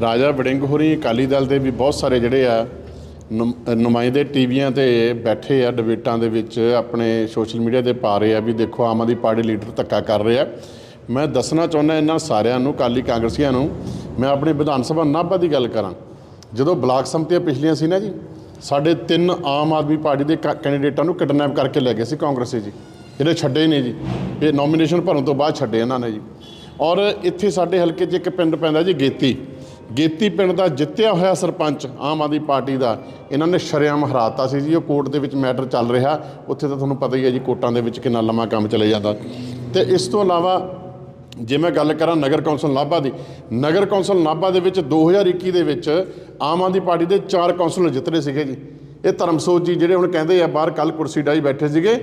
ਰਾਜਾ ਵੜਿੰਗ ਹੋਰੀ, ਅਕਾਲੀ ਦਲ ਦੇ ਵੀ ਬਹੁਤ ਸਾਰੇ ਜਿਹੜੇ ਆ, ਨੁਮ- ਨੁਮਾਇੰਦੇ ਟੀਵੀਆਂ ਤੇ ਬੈਠੇ ਆ, ਡਿਬੇਟਾਂ ਦੇ ਵਿੱਚ ਆਪਣੇ ਸੋਸ਼ਲ ਮੀਡੀਆ ਤੇ ਪਾ ਰਹੇ ਆ ਵੀ ਦੇਖੋ ਆਮ ਆਦਮੀ ਪਾਰਟੀ ਲੀਡਰ ਧੱਕਾ ਕਰ ਰਿਹਾ। ਮੈਂ ਦੱਸਣਾ ਚਾਹੁੰਦਾ ਇਹਨਾਂ ਸਾਰਿਆਂ ਨੂੰ, ਅਕਾਲੀ ਕਾਂਗਰਸੀਆਂ ਨੂੰ, ਮੈਂ ਆਪਣੇ ਵਿਧਾਨ ਸਭਾ ਨਾਭਾ ਦੀ ਗੱਲ ਕਰਾਂ। ਜਦੋਂ ਬਲਾਕ ਸੰਮਤੀਆਂ ਪਿਛਲੀਆਂ ਸੀ ਨਾ ਜੀ, ਸਾਡੇ ਤਿੰਨ ਆਮ ਆਦਮੀ ਪਾਰਟੀ ਦੇ ਕਾ- ਕੈਂਡੀਡੇਟਾਂ ਨੂੰ ਕਿਡਨੈਪ ਕਰਕੇ ਲੈ ਗਏ ਸੀ ਕਾਂਗਰਸੀ ਜੀ। ਜਿਹੜੇ ਛੱਡੇ ਨੇ ਜੀ। ਇਹ ਨੋਮੀਨੇਸ਼ਨ ਭਰਨ ਤੋਂ ਬਾਅਦ ਛੱਡੇ ਇਹਨਾਂ ਨੇ ਜੀ। ਔਰ ਇੱਥੇ ਸਾਡੇ ਹਲਕੇ 'ਚ ਇੱਕ ਪਿੰਡ ਪੈਂਦਾ ਜੀ ਗੇਤੀ। ਗੇਤੀ ਪਿੰਡ ਦਾ ਜਿੱਤਿਆ ਹੋਇਆ ਸਰਪੰਚ ਆਮ ਆਦਮੀ ਪਾਰਟੀ ਦਾ, ਇਹਨਾਂ ਨੇ ਸ਼ਰੇਆਮ ਹਰਾਤਾ ਸੀ ਜੀ। ਉਹ ਕੋਰਟ ਦੇ ਵਿੱਚ ਮੈਟਰ ਚੱਲ ਰਿਹਾ। ਉੱਥੇ ਤਾਂ ਤੁਹਾਨੂੰ ਪਤਾ ਹੀ ਹੈ ਜੀ ਕੋਰਟਾਂ ਦੇ ਵਿੱਚ ਕਿੰਨਾ ਲੰਮਾ ਕੰਮ ਚੱਲੇ ਜਾਂਦਾ। ਤੇ ਇਸ ਤੋਂ ਇਲਾਵਾ ਜੇ ਮੈਂ ਗੱਲ ਕਰਾਂ ਨਗਰ ਕੌਂਸਲ ਨਾਭਾ ਦੀ, ਨਗਰ ਕੌਂਸਲ ਨਾਭਾ ਦੇ ਵਿੱਚ 2021 ਦੇ ਵਿੱਚ ਆਮ ਆਦਮੀ ਪਾਰਟੀ ਦੇ ਚਾਰ ਕੌਂਸਲਰ ਜਿੱਤ ਰਹੇ ਸੀਗੇ ਜੀ। ਇਹ ਧਰਮਸੋਤ ਜੀ ਜਿਹੜੇ ਹੁਣ ਕਹਿੰਦੇ ਆ, ਬਾਹਰ ਕੱਲ ਕੁਰਸੀ ਡਾਈ ਬੈਠੇ ਸੀਗੇ।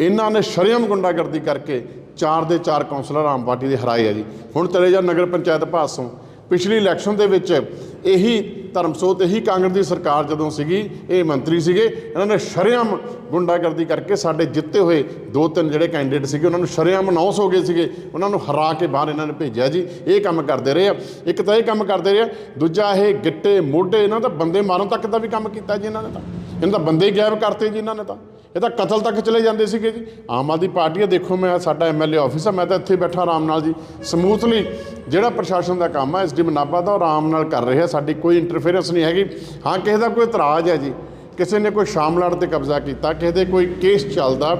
ਇਹਨਾਂ ਨੇ ਸ਼ਰੇਆਮ ਗੁੰਡਾਗਰਦੀ ਕਰਕੇ ਚਾਰ ਦੇ ਚਾਰ ਕੌਂਸਲਰ ਆਮ ਪਾਰਟੀ ਦੇ ਹਰਾਏ ਆ ਜੀ। ਹੁਣ ਚਲੇ ਜਾ ਨਗਰ ਪੰਚਾਇਤ ਭਾਸੋਂ ਪਿਛਲੀ ਇਲੈਕਸ਼ਨ ਦੇ ਵਿੱਚ ਇਹੀ ਧਰਮਸੋਤ, ਇਹੀ ਕਾਂਗਰਸ ਦੀ ਸਰਕਾਰ ਜਦੋਂ ਸੀਗੀ, ਇਹ ਮੰਤਰੀ ਸੀਗੇ, ਇਹਨਾਂ ਨੇ ਸ਼ਰੇਆਮ ਗੁੰਡਾਗਰਦੀ ਕਰਕੇ ਸਾਡੇ ਜਿੱਤੇ ਹੋਏ ਦੋ ਤਿੰਨ ਜਿਹੜੇ ਕੈਂਡੀਡੇਟ ਸੀਗੇ, ਉਹਨਾਂ ਨੂੰ ਸ਼ਰੇਆਮ ਅਨਾਉਂਸ ਹੋ ਗਏ ਸੀਗੇ, ਉਹਨਾਂ ਨੂੰ ਹਰਾ ਕੇ ਬਾਹਰ ਇਹਨਾਂ ਨੇ ਭੇਜਿਆ ਜੀ। ਇਹ ਕੰਮ ਕਰਦੇ ਰਹੇ ਆ। ਇੱਕ ਤਾਂ ਇਹ ਕੰਮ ਕਰਦੇ ਰਹੇ ਆ, ਦੂਜਾ ਇਹ ਗਿੱਟੇ ਮੋਢੇ, ਇਹਨਾਂ ਦਾ ਬੰਦੇ ਮਾਰਨ ਤੱਕ ਦਾ ਵੀ ਕੰਮ ਕੀਤਾ ਜੀ ਇਹਨਾਂ ਨੇ ਤਾਂ। ਇਹਨਾਂ ਦਾ ਬੰਦੇ ਹੀ ਗਾਇਬ ਕਰਤੇ ਜੀ ਇਹਨਾਂ ਨੇ ਤਾਂ। ਇਹ ਤਾਂ ਕਤਲ ਤੱਕ ਚਲੇ ਜਾਂਦੇ ਸੀਗੇ ਜੀ। ਆਮ ਆਦਮੀ ਪਾਰਟੀ ਆ, ਦੇਖੋ ਮੈਂ, ਸਾਡਾ ਐਮਐਲਏ ਆਫਿਸ ਆ, ਮੈਂ ਤਾਂ ਇੱਥੇ ਬੈਠਾ ਆਰਾਮ ਨਾਲ ਜੀ। ਸਮੂਥਲੀ ਜਿਹੜਾ ਪ੍ਰਸ਼ਾਸਨ ਦਾ ਕੰਮ ਆ, ਇਸ ਡੀ ਮਨਾਬਾ ਦਾ ਉਹ ਆਰਾਮ ਨਾਲ ਕਰ ਰਿਹਾ, ਸਾਡੀ ਕੋਈ ਇੰਟਰਫੇਰੈਂਸ ਨਹੀਂ ਹੈਗੀ। ਹਾਂ, ਕਿਸੇ ਦਾ ਕੋਈ ਇਤਰਾਜ਼ ਹੈ ਜੀ, ਕਿਸੇ ਨੇ ਕੋਈ ਸ਼ਾਮਲਾੜ ਤੇ ਕਬਜ਼ਾ ਕੀਤਾ, ਕਿਸੇ ਦੇ ਕੋਈ ਕੇਸ ਚੱਲਦਾ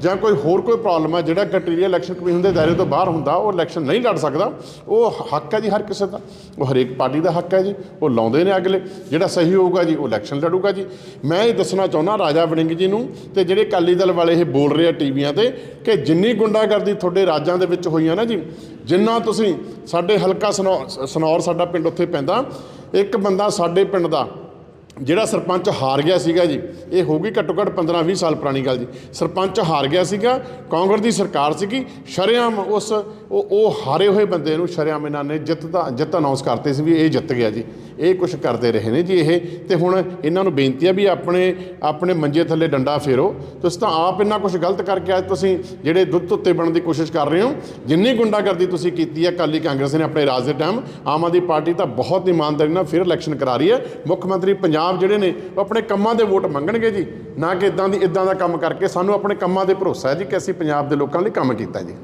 ਜਾਂ ਕੋਈ ਹੋਰ ਕੋਈ ਪ੍ਰੋਬਲਮ ਹੈ ਜਿਹੜਾ ਕ੍ਰਾਈਟੇਰੀਆ ਇਲੈਕਸ਼ਨ ਕਮਿਸ਼ਨ ਦੇ ਦਾਇਰੇ ਤੋਂ ਬਾਹਰ ਹੁੰਦਾ, ਉਹ ਇਲੈਕਸ਼ਨ ਨਹੀਂ ਲੜ ਸਕਦਾ, ਉਹ ਹੱਕ ਹੈ ਜੀ ਹਰ ਕਿਸੇ ਦਾ। ਉਹ ਹਰੇਕ ਪਾਰਟੀ ਦਾ ਹੱਕ ਹੈ ਜੀ, ਉਹ ਲਾਉਂਦੇ ਨੇ ਅਗਲੇ। ਜਿਹੜਾ ਸਹੀ ਹੋਊਗਾ ਜੀ, ਉਹ ਇਲੈਕਸ਼ਨ ਲੜੂਗਾ ਜੀ। ਮੈਂ ਇਹ ਦੱਸਣਾ ਚਾਹੁੰਦਾ ਰਾਜਾ ਵੜਿੰਗ ਜੀ ਨੂੰ ਤੇ ਜਿਹੜੇ ਅਕਾਲੀ ਦਲ ਵਾਲੇ ਇਹ ਬੋਲ ਰਹੇ ਆ ਟੀਵੀਆਂ ਤੇ ਕਿ ਜਿੰਨੀ ਗੁੰਡਾਗਰਦੀ ਤੁਹਾਡੇ ਰਾਜਾਂ ਦੇ ਵਿੱਚ ਹੋਈਆਂ ਨਾ ਜੀ, ਜਿੰਨਾ ਤੁਸੀਂ ਸਾਡੇ ਹਲਕਾ ਸਨੌਰ ਸਨੌਰ ਸਾਡਾ ਪਿੰਡ ਉੱਥੇ ਪੈਂਦਾ, ਇੱਕ ਬੰਦਾ ਸਾਡੇ ਪਿੰਡ ਦਾ ਜਿਹੜਾ ਸਰਪੰਚ ਹਾਰ ਗਿਆ ਸੀਗਾ ਜੀ, ਇਹ ਹੋ ਗਈ ਘੱਟੋ ਘੱਟ 15 20 ਸਾਲ ਪੁਰਾਣੀ ਗੱਲ ਜੀ। ਸਰਪੰਚ ਹਾਰ ਗਿਆ ਸੀਗਾ, ਕਾਂਗਰਸ ਦੀ ਸਰਕਾਰ ਸੀਗੀ, ਸ਼ਰੇਆਮ ਉਸ ਉਹ ਉਹ ਹਾਰੇ ਹੋਏ ਬੰਦੇ ਨੂੰ ਸ਼ਰੇਆਮ ਇਹਨਾਂ ਨੇ ਜਿੱਤ ਦਾ ਜਿੱਤ ਅਨਾਉਂਸ ਕਰਤੇ ਸੀ ਵੀ ਇਹ ਜਿੱਤ ਗਿਆ ਜੀ। ਇਹ ਕੁਝ ਕਰਦੇ ਰਹੇ ਨੇ ਜੀ ਇਹ। ਤੇ ਹੁਣ ਇਹਨਾਂ ਨੂੰ ਬੇਨਤੀ ਆ ਵੀ ਆਪਣੇ ਆਪਣੇ ਮੰਜੇ ਥੱਲੇ ਡੰਡਾ ਫੇਰੋ। ਤੁਸੀਂ ਤਾਂ ਆਪ ਇੰਨਾ ਕੁਝ ਗਲਤ ਕਰਕੇ ਅੱਜ ਤੁਸੀਂ ਜਿਹੜੇ ਦੁੱਧ ਧੁੱਤੇ ਬਣਨ ਦੀ ਕੋਸ਼ਿਸ਼ ਕਰ ਰਹੇ ਹੋ, ਜਿੰਨੀ ਗੁੰਡਾਗਰਦੀ ਤੁਸੀਂ ਕੀਤੀ ਹੈ ਅਕਾਲੀ ਕਾਂਗਰਸ ਨੇ ਆਪਣੇ ਰਾਜ ਦੇ ਟਾਈਮ ਆਮ ਆਦਮੀ ਪਾਰਟੀ ਤਾਂ ਬਹੁਤ ਇਮਾਨਦਾਰੀ ਨਾਲ ਫਿਰ ਇਲੈਕਸ਼ਨ ਕਰਾ ਰਹੀ ਹੈ। ਮੁੱਖ ਮੰਤਰੀ ਪੰਜਾਬ ਜਿਹੜੇ ਨੇ, ਉਹ ਆਪਣੇ ਕੰਮਾਂ ਦੇ ਵੋਟ ਮੰਗਣਗੇ ਜੀ। ਨਾ ਕਿ ਇਦਾਂ ਦੀ ਇਦਾਂ ਦਾ ਕੰਮ ਕਰਕੇ ਸਾਨੂੰ ਆਪਣੇ ਕੰਮਾਂ 'ਤੇ ਭਰੋਸਾ ਹੈ ਜੀ ਕਿ ਅਸੀਂ ਪੰਜਾਬ ਦੇ ਲੋਕਾਂ ਲਈ ਕੰਮ ਕੀਤਾ ਜੀ।